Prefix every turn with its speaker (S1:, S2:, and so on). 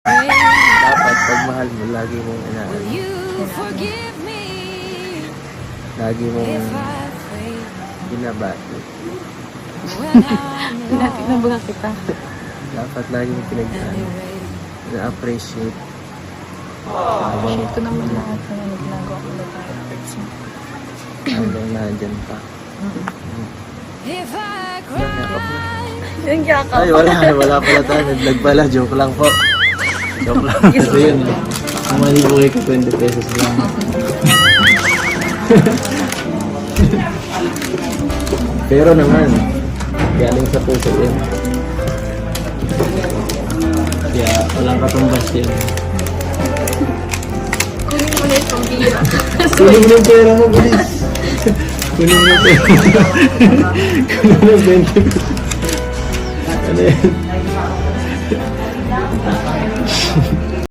S1: Dapat pag mahal mo, lagi mong ina,
S2: You forgive me
S1: lagi mong binabati.
S3: Pinati na ba kita?
S1: Dapat lagi mong pinag na-appreciate. Habang,
S3: Ito naman lahat na naglago ako na tayo.
S1: habang nandyan pa.
S3: yakap.
S1: Ay, wala. Wala pala tayo. Nag-vlog pala. Joke lang po. Joke lang. Kasi yun. Kung mali po kayo 20 pesos lang. Pero naman, galing sa puso yun. Kaya walang katumbas yun.
S3: Kunin mo na itong bira.
S1: Kunin mo yung pera mo, please. Kunin mo yung pera. Kunin mo yung 20 pesos. Ano yun?